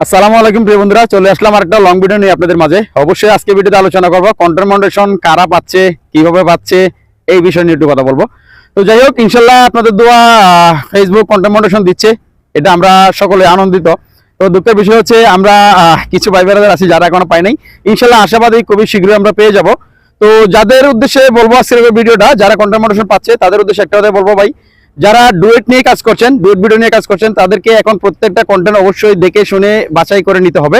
আসসালামু আলাইকুম প্রিয় বন্ধুরা, চলে আসলাম আরেকটা লং ভিডিও নিয়ে আপনাদের মাঝে। অবশ্যই আজকে ভিডিওতে আলোচনা করব কন্টেন্ট কারা পাচ্ছে, কীভাবে পাচ্ছে, এই বিষয় নিয়ে একটু কথা বলব। তো যাই হোক, ইনশাল্লাহ আপনাদের দোয়া ফেসবুক কন্টেন্ট দিচ্ছে, এটা আমরা সকলে আনন্দিত। তো দুঃখের বিষয় হচ্ছে, আমরা কিছু ভাই বোনেদের আছি যারা এখনও পাই নাই। ইনশাল্লাহ আশাবাদী খুবই শীঘ্রই আমরা পেয়ে যাব। তো যাদের উদ্দেশ্যে বলব আজকের ভিডিওটা যারা কন্টেন্ট পাচ্ছে, তাদের উদ্দেশ্যে একটা কথা বলব ভাই যারা ডুয়েট নিয়ে কাজ করছেন, ডুয়েট ভিডিও নিয়ে কাজ করছেন, তাদেরকে এখন প্রত্যেকটা কন্টেন্ট অবশ্যই দেখে শুনে বাছাই করে নিতে হবে।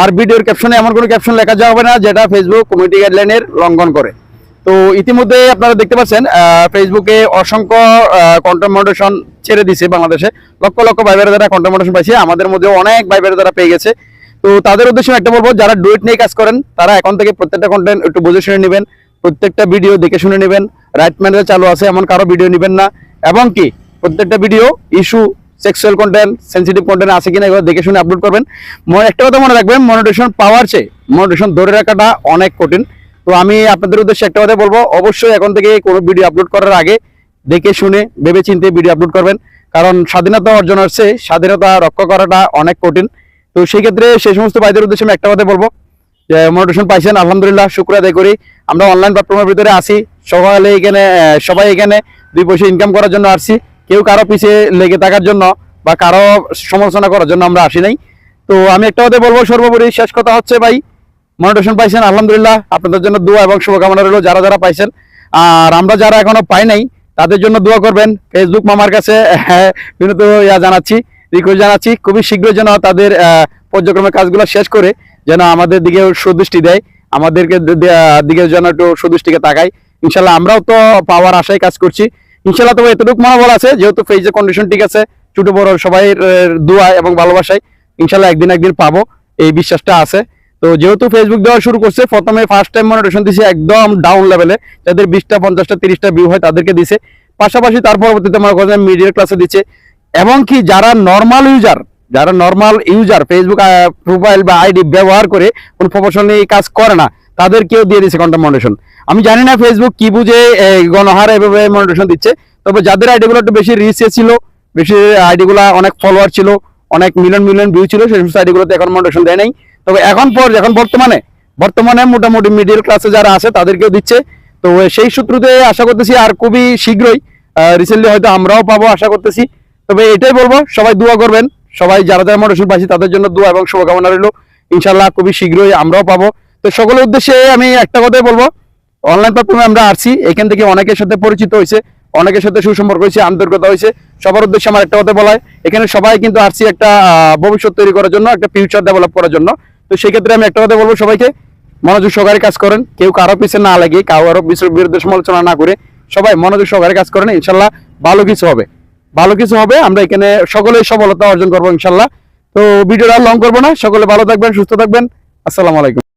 আর ভিডিওর ক্যাপশনে এমন কোনো ক্যাপশন লেখা যাবে না যেটা ফেসবুক কমিউনিটি গাইডলাইনের লঙ্ঘন করে। তো ইতিমধ্যে আপনারা দেখতে পাচ্ছেন ফেসবুকে অসংখ্য কন্টেন্ট মডারেশন ছেড়ে দিছে বাংলাদেশে। লক্ষ লক্ষ বোনেরা যারা কন্টেন্ট মডারেশন পাইছে, আমাদের মধ্যে অনেক ভাই দ্বারা পেয়ে গেছে। তো তাদের উদ্দেশ্যে একটা বলব, যারা ডুয়েট নিয়ে কাজ করেন, তারা এখন থেকে প্রত্যেকটা কন্টেন্ট একটু বুঝে শুনে নেবেন, প্রত্যেকটা ভিডিও দেখে শুনে নেবেন। রাইট ম্যানেজার চালু আছে, এমন কারও ভিডিও নেবেন না। এবং কি প্রত্যেকটা video issue sexual content sensitive content আছে কিনা এগুলো দেখে শুনে আপলোড করবেন। মনে একটা কথা মনে রাখবেন মনিটেশন পাওয়ার চেয়ে মনিটেশন ধরে রাখাটা অনেক কঠিন। তো আমি আপনাদের উদ্দেশ্যে একটা কথা বলব, অবশ্যই এখন থেকে কোনো ভিডিও আপলোড করার আগে দেখে শুনে ভেবে চিন্তে ভিডিও আপলোড করবেন। কারণ স্বাধীনতা অর্জন হচ্ছে স্বাধীনতা রক্ষা করাটা অনেক কঠিন। তো সেই ক্ষেত্রে সেই সমস্ত ভাইদের উদ্দেশ্যে আমি একটা কথা বলব, যে মোটিভেশন পাইছেন, আলহামদুলিল্লাহ শুক্র আদায় করি। আমরা অনলাইন প্ল্যাটফর্মের ভিতরে আসি সকালে এখানে সবাই এখানে দুই পয়সা ইনকাম করার জন্য আসছি। কেউ কারও পিছিয়ে লেগে থাকার জন্য বা কারও সমালোচনা করার জন্য আমরা আসি নাই। তো আমি একটা কথা বলব সর্বোপরি শেষ কথা হচ্ছে ভাই মনিটেশন পাইছেন আলহামদুলিল্লাহ। আপনাদের জন্য দোয়া এবং শুভকামনা রইল যারা যারা পাইছেন। আর আমরা যারা এখনও পাই নাই তাদের জন্য দোয়া করবেন। ফেসবুক মামার কাছে হ্যাঁ, বিনীত ইয়া জানাচ্ছি রিকোয়েস্ট জানাচ্ছি। খুবই শীঘ্রই যেন তাদের পর্যক্রমের কাজগুলো শেষ করে যেন আমাদের দিকে সুদৃষ্টি দেয়। আমাদেরকে দিকে যেন একটু সুদৃষ্টিকে তাকায়। ইনশাল্লাহ আমরাও তো পাওয়ার আশায় কাজ করছি। ইনশাল্লাহ তবে এতটুকু মনোবল আছে, যেহেতু ফেজের কন্ডিশন ঠিক আছে, ছোট বড় সবাই দোয়া এবং ভালোবাসায় ইনশাল্লাহ একদিন একদিন পাবো, এই বিশ্বাসটা আছে। তো যেহেতু ফেসবুক দেওয়া শুরু করছে, প্রথমে ফার্স্ট টাইম মনিটেশন দিছে একদম ডাউন লেভেলে যাদের বিশটা, পঞ্চাশটা, তিরিশটা ভিউ হয় তাদেরকে দিছে। পাশাপাশি তার পরবর্তীতে মনে করেন মিডিয়ার ক্লাসে দিচ্ছে এবং কি যারা নর্মাল ইউজার যারা নর্মাল ইউজার ফেসবুক প্রোফাইল বা আইডি ব্যবহার করে কোন প্রফেশনালি কাজ করে না, তাদেরকেও দিয়ে দিচ্ছে কন্টেন্ট মনিটেশন আমি জানি না ফেসবুক কি বুঝে গণহারে এভাবে মনিটেশন দিচ্ছে, তবে যাদের আইডিগুলো একটু বেশি রিচে ছিল, বেশি আইডিগুলো অনেক ফলোয়ার ছিল, অনেক মিলিয়ন মিলিয়ন ভিউ ছিল, সেই সমস্ত আইডিগুলোতে এখন মনিটেশন দেয় নাই। তবে এখন পর, এখন বর্তমানে বর্তমানে মোটামুটি মিডিল ক্লাসে যারা আছে, তাদেরকেও দিচ্ছে। তো সেই সূত্রতে আশা করতেছি আর খুবই শীঘ্রই রিসেন্টলি হয়তো আমরাও পাবো আশা করতেছি। তবে এটাই বলব, সবাই দোয়া করবেন, সবাই যারা যারা মোটিভেশন পাচ্ছি তাদের জন্য দোয়া এবং শুভকামনা রইল। ইনশাল্লাহ খুবই শীঘ্রই আমরাও পাবো। তো সকলের উদ্দেশ্যে আমি একটা কথাই বলব অনলাইন প্ল্যাটফর্মে আমরা আসছি। এখান থেকে অনেকের সাথে পরিচিত হয়েছে, অনেকের সাথে সুসম্পর্ক হয়েছে, আন্তরিকতা হয়েছে। সবার উদ্দেশ্যে আমার একটা কথা বলা এখানে সবাই কিন্তু আসছি একটা ভবিষ্যৎ তৈরি করার জন্য, একটা ফিউচার ডেভেলপ করার জন্য। তো সেই ক্ষেত্রে আমি একটা কথা বলব সবাইকে, মনোযোগ সহকারে কাজ করেন। কেউ কারও পিছনে না লাগে, কারও বিষ- বিরুদ্ধে সমালোচনা না করে। সবাই মনোযোগ সহকারে কাজ করেন, ইনশাল্লাহ ভালো কিছু হবে। ভালো কিছু হবে, আমরা এখানে সকলেই সফলতা অর্জন করব, ইনশাল্লাহ। তো ভিডিওটা লং করব না, সকলে ভালো থাকবেন, সুস্থ থাকবেন। আসসালামু আলাইকুম।